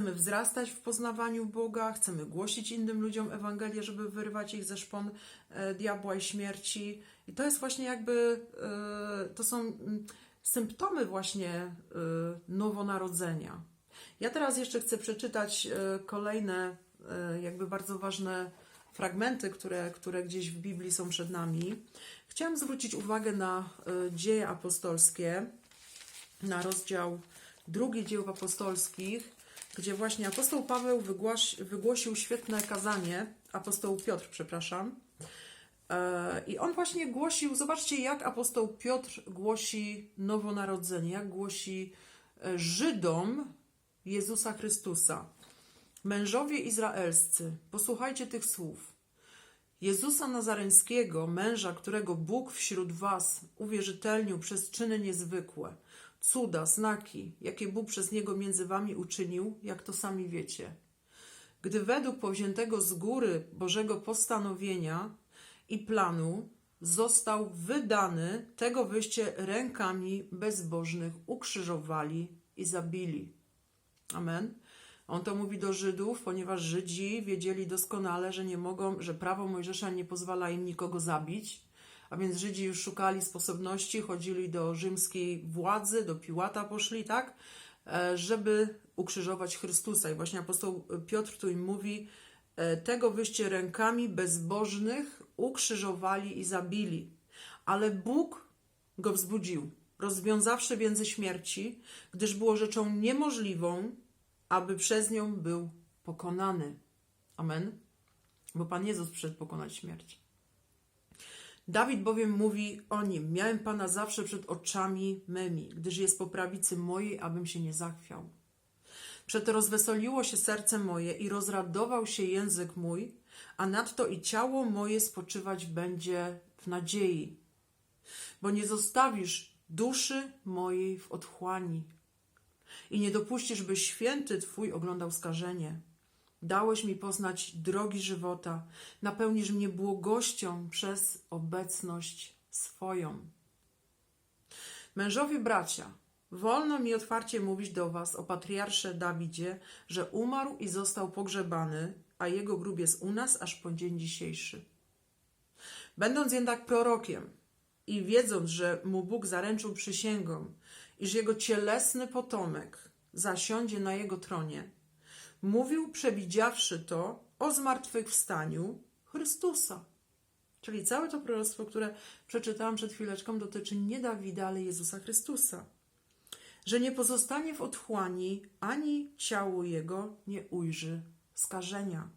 Chcemy wzrastać w poznawaniu Boga, chcemy głosić innym ludziom Ewangelię, żeby wyrwać ich ze szpon e, diabła i śmierci. I to jest właśnie jakby, e, to są mm, symptomy właśnie e, nowonarodzenia. Ja teraz jeszcze chcę przeczytać kolejne, jakby bardzo ważne fragmenty, które, które gdzieś w Biblii są przed nami. Chciałam zwrócić uwagę na dzieje apostolskie, na rozdział drugi dzieł apostolskich, gdzie właśnie apostoł Paweł wygłosił świetne kazanie, apostoł Piotr, przepraszam. E, I on właśnie głosił, zobaczcie, jak apostoł Piotr głosi nowonarodzenie, jak głosi e, Żydom Jezusa Chrystusa. Mężowie izraelscy, posłuchajcie tych słów. Jezusa Nazareńskiego, męża, którego Bóg wśród was uwierzytelnił przez czyny niezwykłe, cuda, znaki, jakie Bóg przez niego między wami uczynił, jak to sami wiecie. Gdy według powziętego z góry Bożego postanowienia i planu został wydany, tego wyście rękami bezbożnych ukrzyżowali i zabili. Amen. On to mówi do Żydów, ponieważ Żydzi wiedzieli doskonale, że nie mogą, że prawo Mojżesza nie pozwala im nikogo zabić. A więc Żydzi już szukali sposobności, chodzili do rzymskiej władzy, do Piłata poszli, tak? E, Żeby ukrzyżować Chrystusa. I właśnie apostoł Piotr tu im mówi, e, tego wyście rękami bezbożnych ukrzyżowali i zabili. Ale Bóg go wzbudził, rozwiązawszy więzy śmierci, gdyż było rzeczą niemożliwą, aby przez nią był pokonany. Amen. Bo Pan Jezus przyszedł pokonać śmierć. Dawid bowiem mówi o nim: Miałem Pana zawsze przed oczami mymi, gdyż jest po prawicy mojej, abym się nie zachwiał. Przeto rozwesoliło się serce moje i rozradował się język mój, a nadto i ciało moje spoczywać będzie w nadziei. Bo nie zostawisz duszy mojej w otchłani i nie dopuścisz, by święty Twój oglądał skażenie. Dałeś mi poznać drogi żywota, napełnisz mnie błogością przez obecność swoją. Mężowie bracia, wolno mi otwarcie mówić do was o patriarsze Dawidzie, że umarł i został pogrzebany, a jego grób jest u nas aż po dzień dzisiejszy. Będąc jednak prorokiem i wiedząc, że mu Bóg zaręczył przysięgą, iż jego cielesny potomek zasiądzie na jego tronie, mówił, przewidziawszy to, o zmartwychwstaniu Chrystusa. Czyli całe to proroctwo, które przeczytałam przed chwileczką, dotyczy nie Dawida, ale Jezusa Chrystusa. Że nie pozostanie w otchłani, ani ciało jego nie ujrzy skażenia.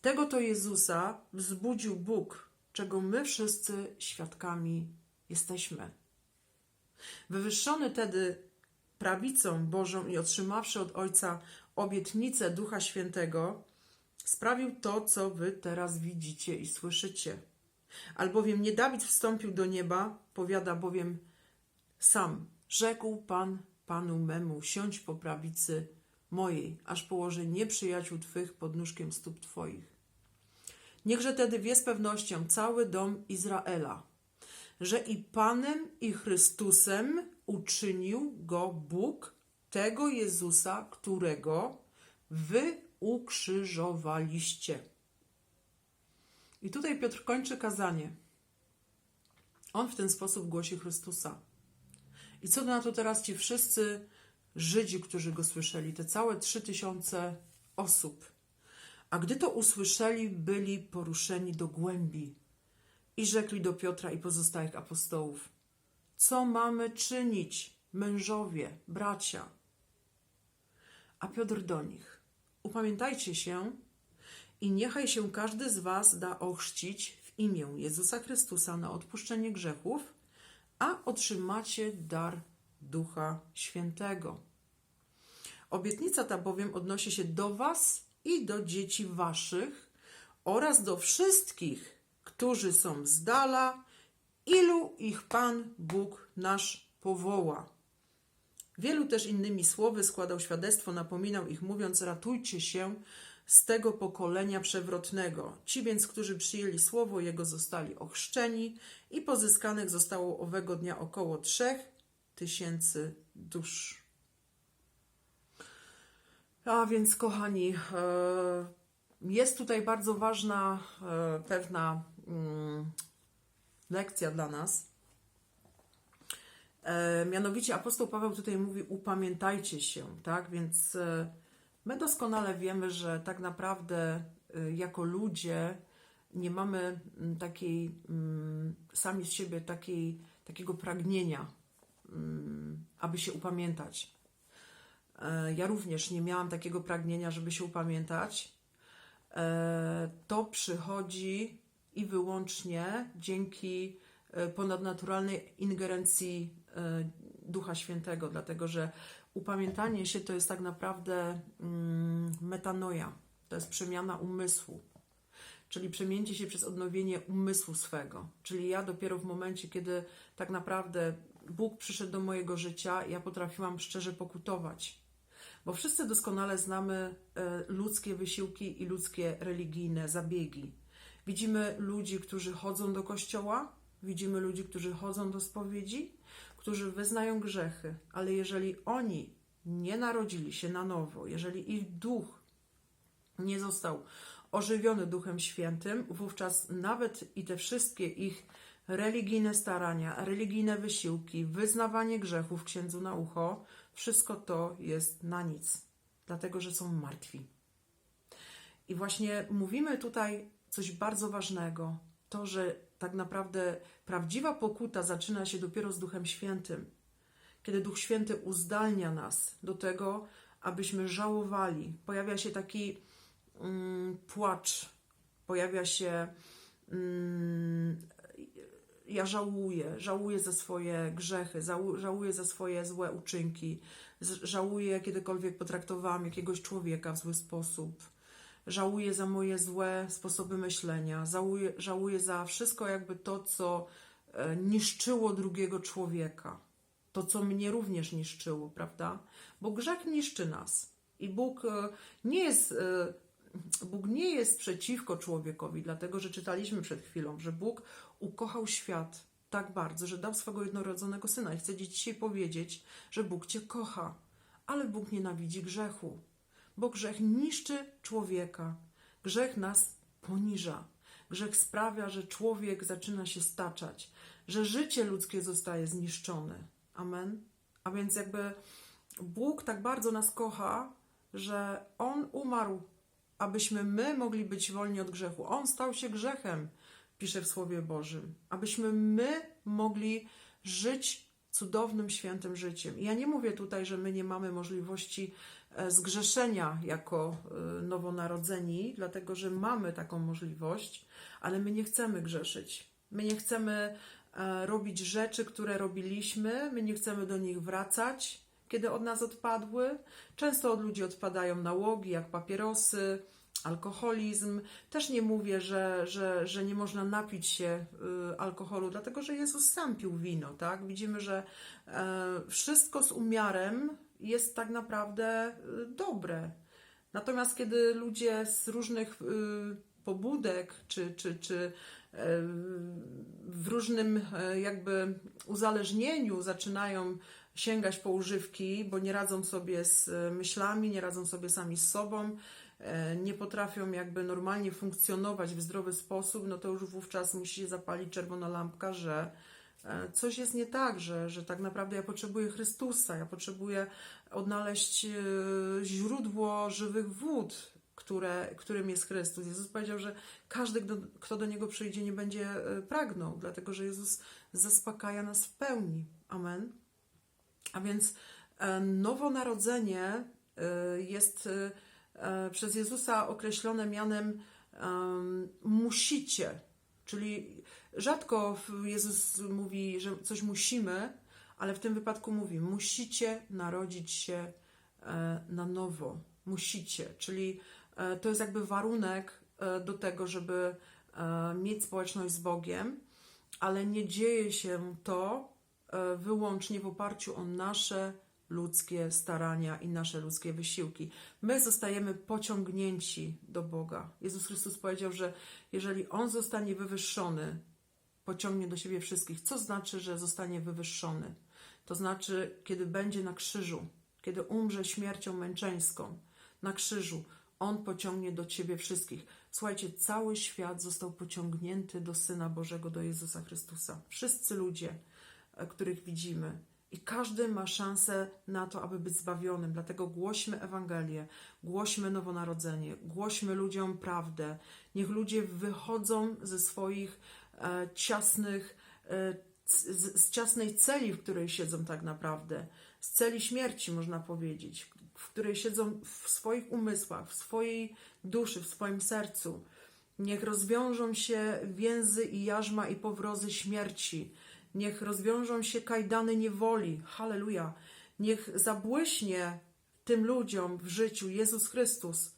Tego to Jezusa wzbudził Bóg, czego my wszyscy świadkami jesteśmy. Wywyższony tedy prawicą Bożą i otrzymawszy od Ojca obietnicę Ducha Świętego, sprawił to, co wy teraz widzicie i słyszycie. Albowiem nie Dawid wstąpił do nieba, powiada bowiem sam, rzekł Pan Panu memu, siądź po prawicy mojej, aż położę nieprzyjaciół Twych pod nóżkiem stóp Twoich. Niechże tedy wie z pewnością cały dom Izraela, że i Panem i Chrystusem uczynił go Bóg, tego Jezusa, którego wy ukrzyżowaliście. I tutaj Piotr kończy kazanie. On w ten sposób głosi Chrystusa. I co na to teraz ci wszyscy Żydzi, którzy go słyszeli, te całe trzy tysiące osób. A gdy to usłyszeli, byli poruszeni do głębi i rzekli do Piotra i pozostałych apostołów: Co mamy czynić, mężowie, bracia? A Piotr do nich: Upamiętajcie się i niechaj się każdy z was da ochrzcić w imię Jezusa Chrystusa na odpuszczenie grzechów, a otrzymacie dar Ducha Świętego. Obietnica ta bowiem odnosi się do was i do dzieci waszych oraz do wszystkich, którzy są z dala, ilu ich Pan Bóg nasz powoła. Wielu też innymi słowy składał świadectwo, napominał ich, mówiąc: Ratujcie się z tego pokolenia przewrotnego. Ci więc, którzy przyjęli słowo Jego, zostali ochrzczeni i pozyskanych zostało owego dnia około trzech tysięcy dusz. A więc, kochani, e, jest tutaj bardzo ważna e, pewna mm, lekcja dla nas. E, Mianowicie apostoł Paweł tutaj mówi: upamiętajcie się, tak? Więc e, my doskonale wiemy, że tak naprawdę e, jako ludzie nie mamy mm, takiej mm, sami z siebie takiej, takiego pragnienia, mm, aby się upamiętać. Ja również nie miałam takiego pragnienia, żeby się upamiętać. To przychodzi i wyłącznie dzięki ponadnaturalnej ingerencji Ducha Świętego, dlatego że upamiętanie się to jest tak naprawdę mm, metanoja, to jest przemiana umysłu, czyli przemięcie się przez odnowienie umysłu swego. Czyli ja dopiero w momencie, kiedy tak naprawdę Bóg przyszedł do mojego życia, ja potrafiłam szczerze pokutować. Bo wszyscy doskonale znamy e, ludzkie wysiłki i ludzkie religijne zabiegi. Widzimy ludzi, którzy chodzą do kościoła, widzimy ludzi, którzy chodzą do spowiedzi, którzy wyznają grzechy, ale jeżeli oni nie narodzili się na nowo, jeżeli ich duch nie został ożywiony Duchem Świętym, wówczas nawet i te wszystkie ich religijne starania, religijne wysiłki, wyznawanie grzechów księdzu na ucho, wszystko to jest na nic, dlatego że są martwi. I właśnie mówimy tutaj coś bardzo ważnego, to, że tak naprawdę prawdziwa pokuta zaczyna się dopiero z Duchem Świętym, kiedy Duch Święty uzdalnia nas do tego, abyśmy żałowali. Pojawia się taki mm, płacz, pojawia się mm, ja żałuję, żałuję za swoje grzechy, żału- żałuję za swoje złe uczynki, żałuję, kiedykolwiek potraktowałam jakiegoś człowieka w zły sposób, żałuję za moje złe sposoby myślenia, żałuję, żałuję za wszystko jakby to, co e, niszczyło drugiego człowieka, to, co mnie również niszczyło, prawda? Bo grzech niszczy nas i Bóg e, nie jest e, Bóg nie jest przeciwko człowiekowi, dlatego że czytaliśmy przed chwilą, że Bóg ukochał świat tak bardzo, że dał swego jednorodzonego syna. I chcę Ci dzisiaj powiedzieć, że Bóg Cię kocha, ale Bóg nienawidzi grzechu, bo grzech niszczy człowieka. Grzech nas poniża. Grzech sprawia, że człowiek zaczyna się staczać, że życie ludzkie zostaje zniszczone. Amen. A więc jakby Bóg tak bardzo nas kocha, że On umarł abyśmy my mogli być wolni od grzechu. On stał się grzechem, pisze w Słowie Bożym, abyśmy my mogli żyć cudownym, świętym życiem. I ja nie mówię tutaj, że my nie mamy możliwości e, zgrzeszenia jako e, nowonarodzeni, dlatego że mamy taką możliwość, ale my nie chcemy grzeszyć. My nie chcemy e, robić rzeczy, które robiliśmy, my nie chcemy do nich wracać, kiedy od nas odpadły. Często od ludzi odpadają nałogi, jak papierosy, alkoholizm. Też nie mówię, że, że, że nie można napić się y, alkoholu, dlatego że Jezus sam pił wino, tak? Widzimy, że e, wszystko z umiarem jest tak naprawdę y, dobre. Natomiast kiedy ludzie z różnych y, pobudek, czy, czy, czy e, w różnym e, jakby uzależnieniu zaczynają sięgać po używki, bo nie radzą sobie z myślami, nie radzą sobie sami z sobą, nie potrafią jakby normalnie funkcjonować w zdrowy sposób, no to już wówczas musi zapalić czerwona lampka, że e, coś jest nie tak, że, że tak naprawdę ja potrzebuję Chrystusa, ja potrzebuję odnaleźć e, źródło żywych wód, które, którym jest Chrystus. Jezus powiedział, że każdy, kto, do Niego przyjdzie, nie będzie e, pragnął, dlatego że Jezus zaspokaja nas w pełni. Amen. A więc e, nowonarodzenie e, jest e, e, przez Jezusa określone mianem em, musicie, czyli rzadko Jezus mówi, że coś musimy, ale w tym wypadku mówi, musicie narodzić się e, na nowo. Musicie, czyli e, to jest jakby warunek e, do tego, żeby e, mieć społeczność z Bogiem, ale nie dzieje się to e, wyłącznie w oparciu o nasze ludzkie starania i nasze ludzkie wysiłki. My zostajemy pociągnięci do Boga. Jezus Chrystus powiedział, że jeżeli On zostanie wywyższony, pociągnie do siebie wszystkich. Co znaczy, że zostanie wywyższony? To znaczy, kiedy będzie na krzyżu, kiedy umrze śmiercią męczeńską, na krzyżu. On pociągnie do Ciebie wszystkich. Słuchajcie, cały świat został pociągnięty do Syna Bożego, do Jezusa Chrystusa. Wszyscy ludzie, e, których widzimy. I każdy ma szansę na to, aby być zbawionym. Dlatego głośmy Ewangelię, głośmy nowonarodzenie, głośmy ludziom prawdę. Niech ludzie wychodzą ze swoich e, ciasnych, e, z, z ciasnej celi, w której siedzą tak naprawdę. Z celi śmierci, można powiedzieć, w której siedzą w swoich umysłach, w swojej duszy, w swoim sercu. Niech rozwiążą się więzy i jarzma i powrozy śmierci. Niech rozwiążą się kajdany niewoli. Halleluja. Niech zabłyśnie tym ludziom w życiu Jezus Chrystus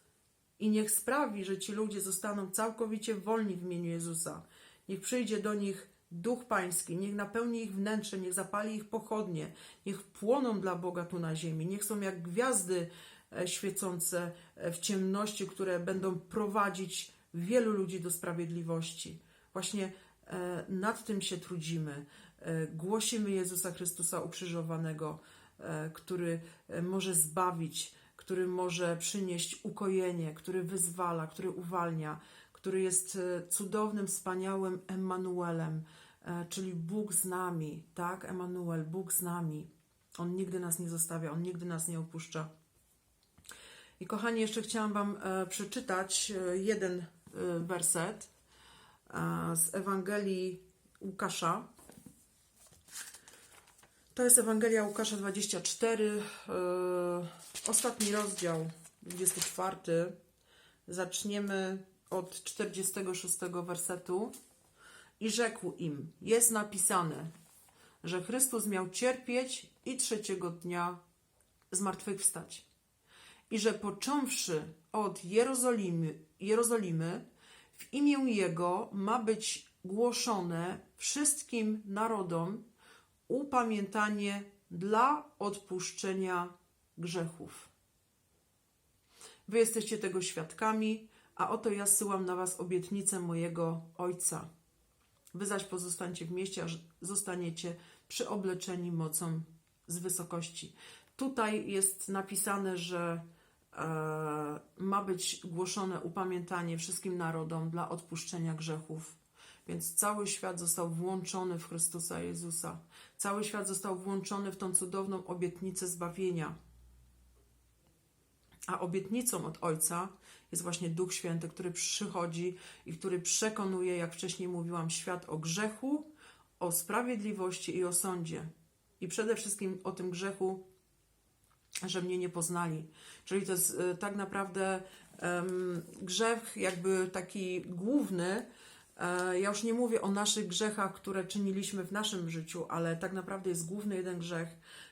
i niech sprawi, że ci ludzie zostaną całkowicie wolni w imieniu Jezusa. Niech przyjdzie do nich Duch Pański, niech napełni ich wnętrze, niech zapali ich pochodnie, niech płoną dla Boga tu na ziemi, niech są jak gwiazdy e, świecące e, w ciemności, które będą prowadzić wielu ludzi do sprawiedliwości. Właśnie e, nad tym się trudzimy. E, Głosimy Jezusa Chrystusa ukrzyżowanego, e, który e, może zbawić, który może przynieść ukojenie, który wyzwala, który uwalnia, który jest cudownym, wspaniałym Emanuelem, czyli Bóg z nami, tak? Emanuel, Bóg z nami. On nigdy nas nie zostawia, on nigdy nas nie opuszcza. I kochani, jeszcze chciałam Wam przeczytać jeden werset z Ewangelii Łukasza. To jest Ewangelia Łukasza 24, e, ostatni rozdział, 24. Zaczniemy od 46 wersetu. I rzekł im: Jest napisane, że Chrystus miał cierpieć i trzeciego dnia zmartwychwstać. I że począwszy od Jerozolimy, Jerozolimy w imię Jego ma być głoszone wszystkim narodom upamiętanie dla odpuszczenia grzechów. Wy jesteście tego świadkami, a oto ja zsyłam na was obietnicę mojego Ojca. Wy zaś pozostańcie w mieście, aż zostaniecie przyobleczeni mocą z wysokości. Tutaj jest napisane, że e, ma być głoszone upamiętanie wszystkim narodom dla odpuszczenia grzechów. Więc cały świat został włączony w Chrystusa Jezusa. Cały świat został włączony w tą cudowną obietnicę zbawienia. A obietnicą od Ojca jest właśnie Duch Święty, który przychodzi i który przekonuje, jak wcześniej mówiłam, świat o grzechu, o sprawiedliwości i o sądzie. I przede wszystkim o tym grzechu, że mnie nie poznali. Czyli to jest e, tak naprawdę em, grzech, jakby taki główny. E, ja już nie mówię o naszych grzechach, które czyniliśmy w naszym życiu, ale tak naprawdę jest główny jeden grzech,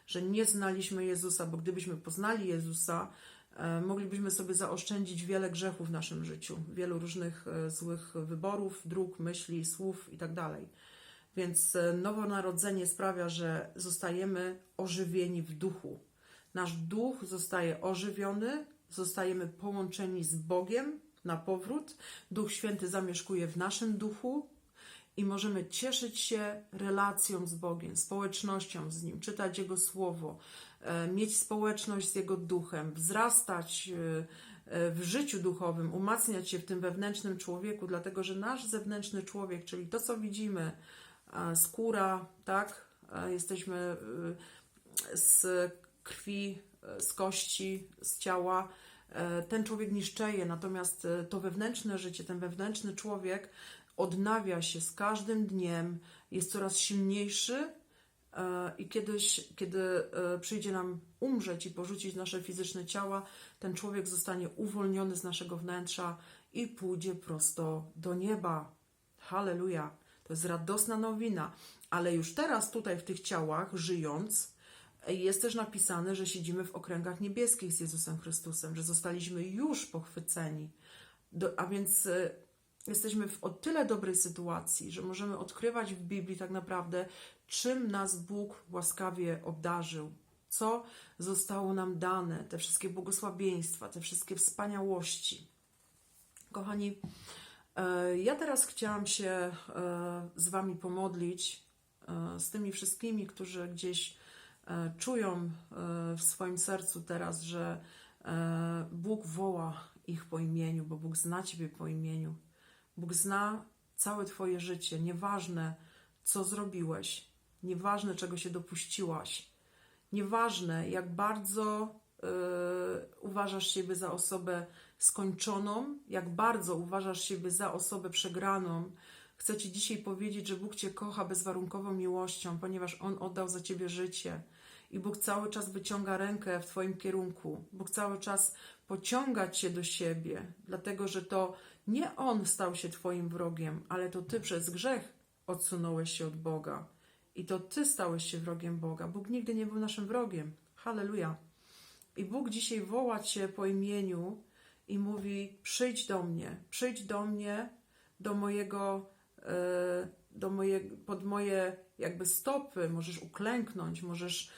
że nie znaliśmy Jezusa, bo gdybyśmy poznali Jezusa, e, moglibyśmy sobie zaoszczędzić wiele grzechów w naszym życiu, wielu różnych e, złych wyborów, dróg, myśli, słów itd. Więc e, nowonarodzenie sprawia, że zostajemy ożywieni w duchu. Nasz duch zostaje ożywiony, zostajemy połączeni z Bogiem na powrót. Duch Święty zamieszkuje w naszym duchu i możemy cieszyć się relacją z Bogiem, społecznością z Nim, czytać Jego słowo, e, mieć społeczność z Jego duchem, wzrastać e, e, w życiu duchowym, umacniać się w tym wewnętrznym człowieku, dlatego że nasz zewnętrzny człowiek, czyli to, co widzimy, skóra, tak, jesteśmy e, z krwi, e, z kości, z ciała, ten człowiek niszczeje, natomiast e, to wewnętrzne życie, ten wewnętrzny człowiek odnawia się z każdym dniem, jest coraz silniejszy e, i kiedyś, kiedy e, przyjdzie nam umrzeć i porzucić nasze fizyczne ciała, ten człowiek zostanie uwolniony z naszego wnętrza i pójdzie prosto do nieba. Halleluja! To jest radosna nowina, ale już teraz tutaj w tych ciałach, żyjąc, jest też napisane, że siedzimy w okręgach niebieskich z Jezusem Chrystusem, że zostaliśmy już pochwyceni. Do, a więc e, jesteśmy w o tyle dobrej sytuacji, że możemy odkrywać w Biblii tak naprawdę, czym nas Bóg łaskawie obdarzył, co zostało nam dane, te wszystkie błogosławieństwa, te wszystkie wspaniałości. Kochani, e, ja teraz chciałam się e, z Wami pomodlić, z tymi wszystkimi, którzy gdzieś czują e, w swoim sercu teraz, że E, Bóg woła ich po imieniu, bo Bóg zna Ciebie po imieniu. Bóg zna całe Twoje życie, nieważne co zrobiłeś, nieważne czego się dopuściłaś, nieważne jak bardzo e, uważasz siebie za osobę skończoną, jak bardzo uważasz siebie za osobę przegraną. Chcę Ci dzisiaj powiedzieć, że Bóg Cię kocha bezwarunkową miłością, ponieważ On oddał za Ciebie życie. I Bóg cały czas wyciąga rękę w Twoim kierunku. Bóg cały czas pociąga Cię do siebie, dlatego że to nie On stał się Twoim wrogiem, ale to Ty przez grzech odsunąłeś się od Boga. I to Ty stałeś się wrogiem Boga. Bóg nigdy nie był naszym wrogiem. Halleluja. I Bóg dzisiaj woła Cię po imieniu i mówi: przyjdź do mnie, przyjdź do mnie, do mojego, e, do moje, pod moje jakby stopy, możesz uklęknąć, możesz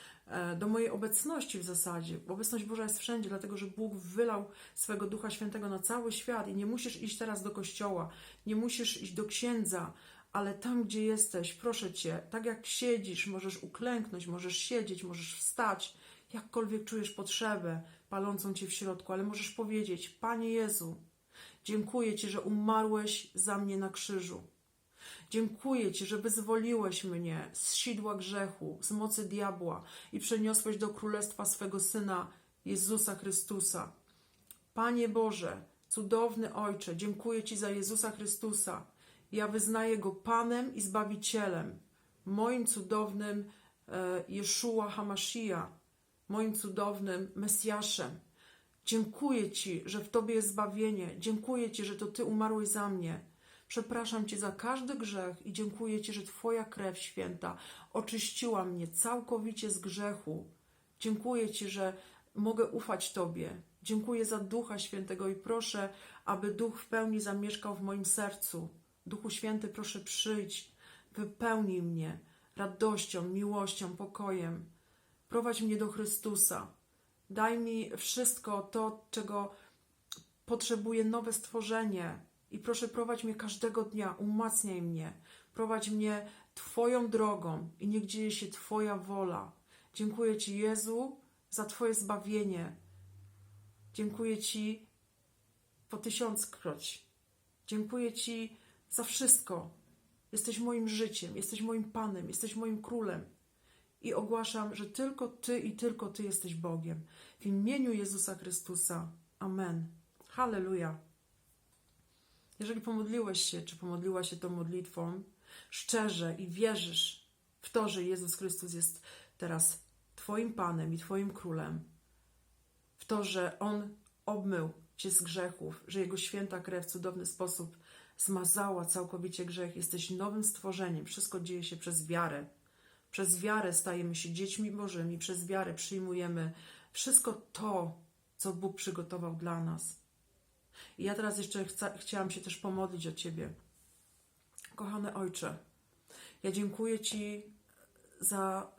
do mojej obecności w zasadzie. Obecność Boża jest wszędzie, dlatego że Bóg wylał swego Ducha Świętego na cały świat i nie musisz iść teraz do kościoła, nie musisz iść do księdza, ale tam, gdzie jesteś, proszę Cię, tak jak siedzisz, możesz uklęknąć, możesz siedzieć, możesz wstać, jakkolwiek czujesz potrzebę palącą Cię w środku, ale możesz powiedzieć: Panie Jezu, dziękuję Ci, że umarłeś za mnie na krzyżu. Dziękuję Ci, że wyzwoliłeś mnie z sidła grzechu, z mocy diabła i przeniosłeś do królestwa swego Syna Jezusa Chrystusa. Panie Boże, cudowny Ojcze, dziękuję Ci za Jezusa Chrystusa. Ja wyznaję Go Panem i Zbawicielem, moim cudownym e, Jeszua Hamashia, moim cudownym Mesjaszem. Dziękuję Ci, że w Tobie jest zbawienie. Dziękuję Ci, że to Ty umarłeś za mnie. Przepraszam Cię za każdy grzech i dziękuję Ci, że Twoja krew święta oczyściła mnie całkowicie z grzechu. Dziękuję Ci, że mogę ufać Tobie. Dziękuję za Ducha Świętego i proszę, aby Duch w pełni zamieszkał w moim sercu. Duchu Święty, proszę przyjdź, wypełnij mnie radością, miłością, pokojem. Prowadź mnie do Chrystusa. Daj mi wszystko to, czego potrzebuję nowe stworzenie. I proszę, prowadź mnie każdego dnia, umacniaj mnie, prowadź mnie Twoją drogą i niech dzieje się Twoja wola. Dziękuję Ci, Jezu, za Twoje zbawienie. Dziękuję Ci po tysiąckroć. Dziękuję Ci za wszystko. Jesteś moim życiem, jesteś moim Panem, jesteś moim Królem. I ogłaszam, że tylko Ty i tylko Ty jesteś Bogiem. W imieniu Jezusa Chrystusa. Amen. Halleluja. Jeżeli pomodliłeś się, czy pomodliła się tą modlitwą szczerze i wierzysz w to, że Jezus Chrystus jest teraz Twoim Panem i Twoim Królem, w to, że On obmył Cię z grzechów, że Jego święta krew w cudowny sposób zmazała całkowicie grzech, jesteś nowym stworzeniem. Wszystko dzieje się przez wiarę. Przez wiarę stajemy się dziećmi Bożymi, przez wiarę przyjmujemy wszystko to, co Bóg przygotował dla nas. I ja teraz jeszcze chca, chciałam się też pomodlić o Ciebie. Kochany Ojcze, ja dziękuję Ci za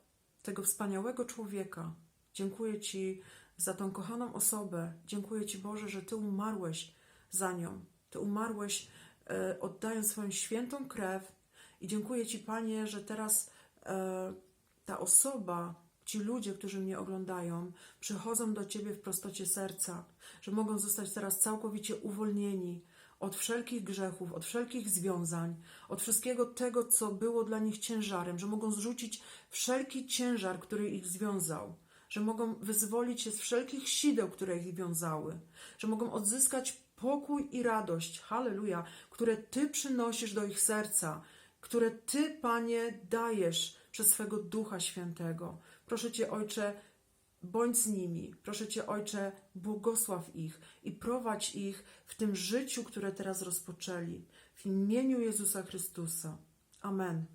tego wspaniałego człowieka. Dziękuję Ci za tą kochaną osobę. Dziękuję Ci, Boże, że Ty umarłeś za nią. Ty umarłeś, e, oddając swoją świętą krew. I dziękuję Ci, Panie, że teraz e, ta osoba, ci ludzie, którzy mnie oglądają, przychodzą do Ciebie w prostocie serca, że mogą zostać teraz całkowicie uwolnieni od wszelkich grzechów, od wszelkich związań, od wszystkiego tego, co było dla nich ciężarem, że mogą zrzucić wszelki ciężar, który ich związał, że mogą wyzwolić się z wszelkich sideł, które ich wiązały, że mogą odzyskać pokój i radość, halleluja, które Ty przynosisz do ich serca, które Ty, Panie, dajesz przez swego Ducha Świętego. Proszę Cię, Ojcze, bądź z nimi. Proszę Cię, Ojcze, błogosław ich i prowadź ich w tym życiu, które teraz rozpoczęli. W imieniu Jezusa Chrystusa. Amen.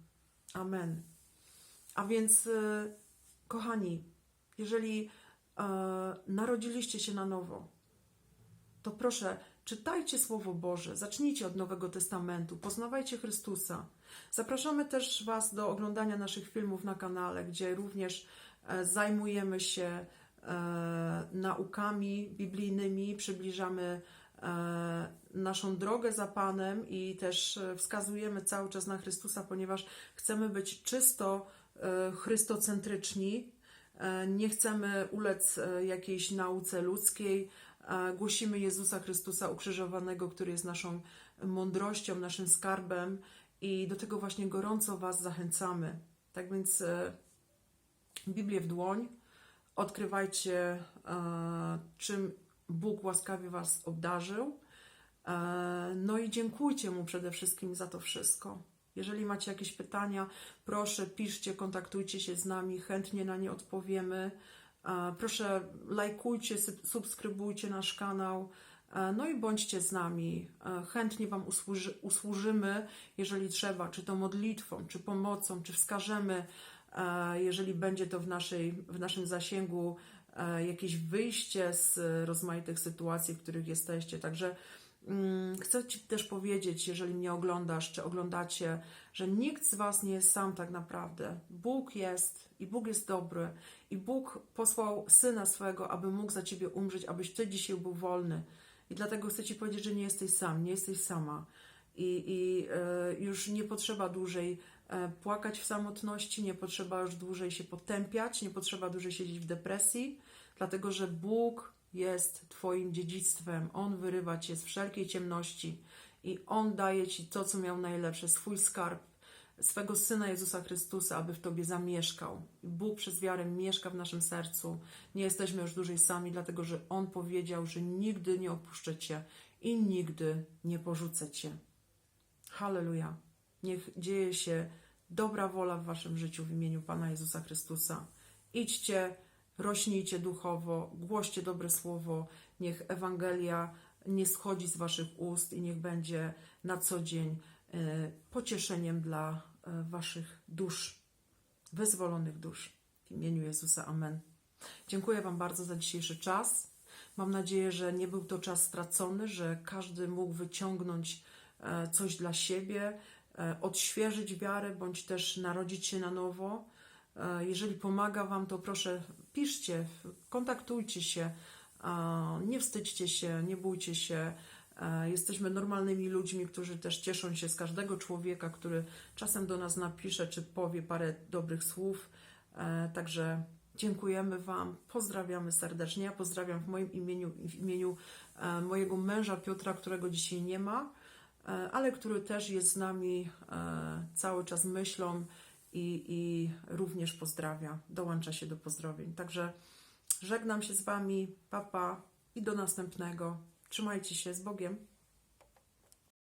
Amen. A więc, e, kochani, jeżeli e, narodziliście się na nowo, to proszę, czytajcie Słowo Boże, zacznijcie od Nowego Testamentu, poznawajcie Chrystusa. Zapraszamy też Was do oglądania naszych filmów na kanale, gdzie również zajmujemy się e, naukami biblijnymi, przybliżamy e, naszą drogę za Panem i też e, wskazujemy cały czas na Chrystusa, ponieważ chcemy być czysto e, chrystocentryczni, E, Nie chcemy ulec e, jakiejś nauce ludzkiej. E, Głosimy Jezusa Chrystusa ukrzyżowanego, który jest naszą mądrością, naszym skarbem i do tego właśnie gorąco Was zachęcamy. Tak więc e, Biblię w dłoń, odkrywajcie, e, czym Bóg łaskawie Was obdarzył. E, No i dziękujcie Mu przede wszystkim za to wszystko. Jeżeli macie jakieś pytania, proszę piszcie, kontaktujcie się z nami, chętnie na nie odpowiemy. E, Proszę lajkujcie, subskrybujcie nasz kanał. No i bądźcie z nami. Chętnie Wam usłuży, usłużymy, jeżeli trzeba, czy to modlitwą, czy pomocą, czy wskażemy, jeżeli będzie to w, naszej, w naszym zasięgu, e, jakieś wyjście z rozmaitych sytuacji, w których jesteście. Także mm, chcę Ci też powiedzieć, jeżeli mnie oglądasz, czy oglądacie, że nikt z Was nie jest sam tak naprawdę. Bóg jest i Bóg jest dobry i Bóg posłał Syna swego, aby mógł za Ciebie umrzeć, abyś Ty dzisiaj był wolny. I dlatego chcę Ci powiedzieć, że nie jesteś sam, nie jesteś sama. I, i e, już nie potrzeba dłużej płakać w samotności, nie potrzeba już dłużej się potępiać, nie potrzeba dłużej siedzieć w depresji, dlatego że Bóg jest Twoim dziedzictwem. On wyrywa Cię z wszelkiej ciemności i On daje Ci to, co miał najlepsze, swój skarb, swego Syna Jezusa Chrystusa, aby w Tobie zamieszkał. Bóg przez wiarę mieszka w naszym sercu. Nie jesteśmy już dłużej sami, dlatego że On powiedział, że nigdy nie opuszczę Cię i nigdy nie porzucę Cię. Halleluja. Niech dzieje się dobra wola w Waszym życiu w imieniu Pana Jezusa Chrystusa. Idźcie, rośnijcie duchowo, głoście dobre słowo. Niech Ewangelia nie schodzi z Waszych ust i niech będzie na co dzień e, pocieszeniem dla e, Waszych dusz, wyzwolonych dusz. W imieniu Jezusa. Amen. Dziękuję Wam bardzo za dzisiejszy czas. Mam nadzieję, że nie był to czas stracony, że każdy mógł wyciągnąć e, coś dla siebie, odświeżyć wiarę, bądź też narodzić się na nowo. E, Jeżeli pomaga Wam, to proszę piszcie, kontaktujcie się, e, nie wstydźcie się, nie bójcie się. E, Jesteśmy normalnymi ludźmi, którzy też cieszą się z każdego człowieka, który czasem do nas napisze czy powie parę dobrych słów. E, Także dziękujemy Wam, pozdrawiamy serdecznie. Ja pozdrawiam w moim imieniu i w imieniu e, mojego męża Piotra, którego dzisiaj nie ma, e, ale który też jest z nami e, cały czas myślą i, i również pozdrawia, dołącza się do pozdrowień. Także żegnam się z Wami, papa i do następnego. Trzymajcie się z Bogiem.